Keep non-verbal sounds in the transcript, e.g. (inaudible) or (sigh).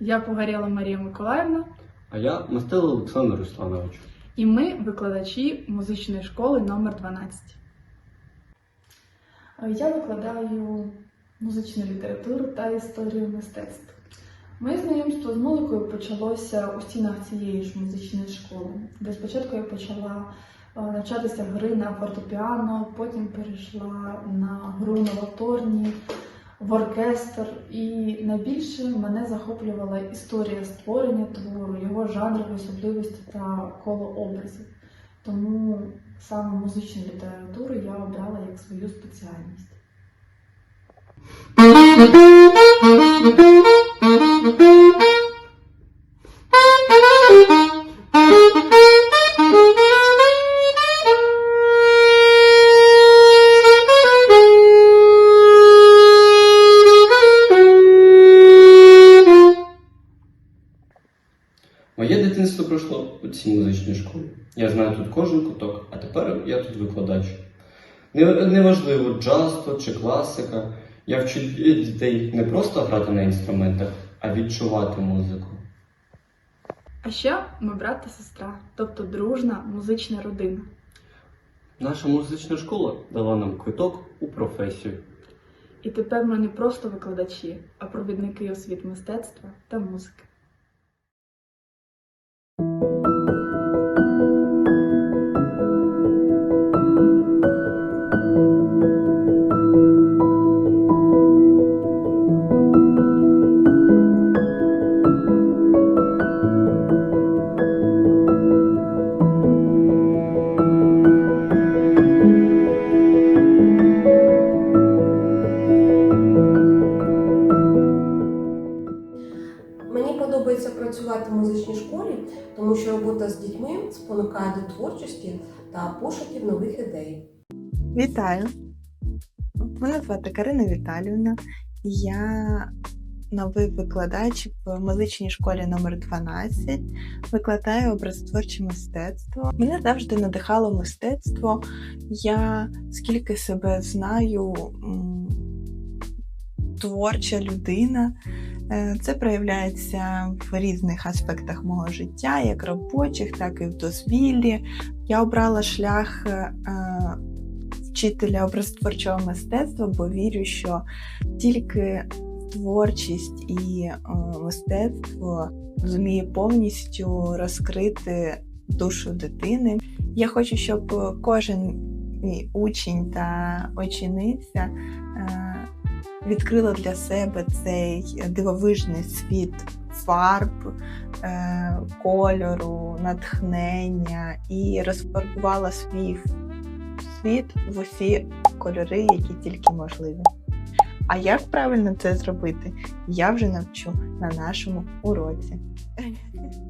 Я Погорєла Марія Миколаївна, А я мастило Олександр Русланович. і ми викладачі музичної школи номер 12. Е, Я викладаю музичну літературу та історію мистецтв. Моє знайомство з музикою почалося у стінах цієї ж музичної школи, де спочатку я почала е, навчатися гри на фортепіано, потім перейшла на гру на ваторні, в оркестр. І найбільше мене захоплювала історія створення твору, його жанрові особливості та коло образів. Тому саме музичну літературу я обрала як свою спеціальність. Моє дитинство пройшло у цій музичній школі. Я знаю тут кожен куток, а тепер я тут викладач. Неважливо, джаз то чи класика. Я вчу дітей не просто грати на інструментах, а відчувати музику. А ще ми брат та сестра, тобто дружна музична родина. Наша музична школа дала нам квиток у професію. І тепер ми не просто викладачі, а провідники у світ мистецтва та музики. Мені подобається працювати в музичній школі, тому що робота з дітьми спонукає до творчості та пошуків нових ідей. Вітаю! Мене звати Карина Віталіївна. Я новий викладач в музичній школі номер 12 викладаю образотворче мистецтво. Мене завжди надихало мистецтво. Я скільки себе знаю, творча людина. Е, Це проявляється в різних аспектах мого життя, як робочих, так і в дозвіллі. Я обрала шлях е, е, вчителя образотворчого мистецтва, бо вірю, що тільки творчість і мистецтво зуміє повністю розкрити душу дитини. Я хочу, щоб кожен учень та учениця відкрила для себе цей дивовижний світ фарб, е, кольору, натхнення і розфарбувала свій світ в усі кольори, які тільки можливі. А як правильно це зробити, я вже навчу на нашому уроці. (laughs)